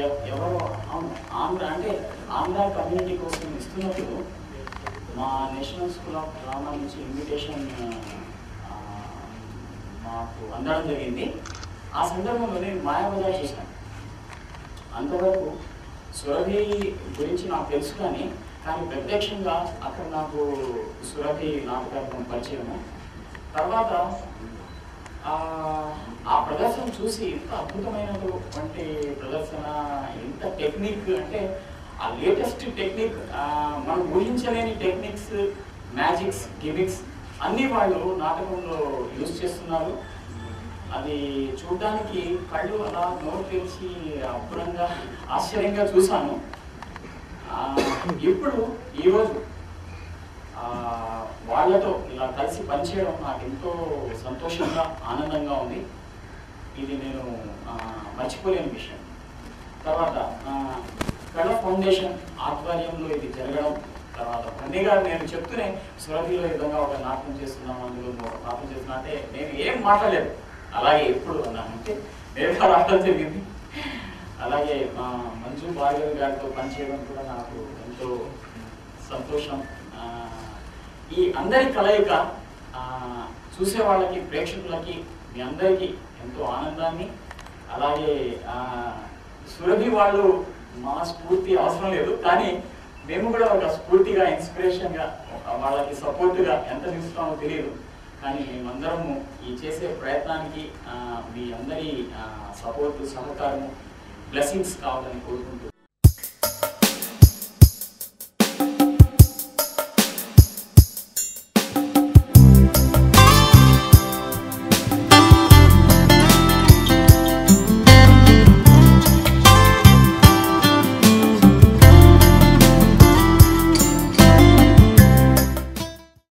ఎవరో ఆంధ్ర అంటే ఆంధ్ర కమ్యూనిటీ కోసం ఇస్తున్నప్పుడు మా నేషనల్ స్కూల్ ఆఫ్ డ్రామా నుంచి ఇన్విటేషన్ మాకు అందడం జరిగింది. ఆ సందర్భంలో నేను మాయాబజార్ చేశాను అంతవరకు సురభి గురించి నాకు తెలుసు కానీ కానీ ప్రత్యక్షంగా అక్కడ నాకు సురభి నాటకం పరిచయము. తర్వాత ఆ ప్రదర్శన చూసి ఎంత అద్భుతమైనటువంటి ప్రదర్శన ఎంత టెక్నిక్ అంటే ఆ లేటెస్ట్ టెక్నిక్ మనం ఊహించలేని టెక్నిక్స్ మ్యాజిక్స్ గిమిక్స్ అన్నీ వాళ్ళు నాటకంలో యూజ్ చేస్తున్నారు. అది చూడడానికి కళ్ళు అలా నోరు తెరిచి అబ్బురంగా ఆశ్చర్యంగా చూశాను. ఇప్పుడు ఈరోజు వాళ్ళతో ఇలా కలిసి పనిచేయడం నాకు ఎంతో సంతోషంగా ఆనందంగా ఉంది. ఇది నేను మర్చిపోలేని విషయం. తర్వాత కళ ఫౌండేషన్ ఆధ్వర్యంలో ఇది జరగడం తర్వాత బండి గారు నేను చెప్తూనే సురభిలో విధంగా ఒక నాటకం చేస్తున్నాం అందులో ఒక నాటకం చేస్తున్నా అంటే నేను ఏం మాట్లాడలేదు. అలాగే ఎప్పుడు అన్నానంటే అంటే నేరుగా రావడం జరిగింది. అలాగే మా మంజు భార్గవి గారితో పనిచేయడం కూడా నాకు ఎంతో సంతోషం. ఈ అందరి కలయిక చూసే వాళ్ళకి ప్రేక్షకులకి మీ అందరికీ ఎంతో ఆనందాన్ని. అలాగే సురభి వాళ్ళు మా స్ఫూర్తి అవసరం లేదు. కానీ మేము కూడా ఒక స్ఫూర్తిగా ఇన్స్పిరేషన్గా వాళ్ళకి సపోర్ట్గా ఎంత నిలుస్తామో తెలియదు. కానీ మేమందరము ఈ చేసే ప్రయత్నానికి మీ అందరి సపోర్ట్ సహకారము బ్లెస్సింగ్స్ కావాలని కోరుకుంటూ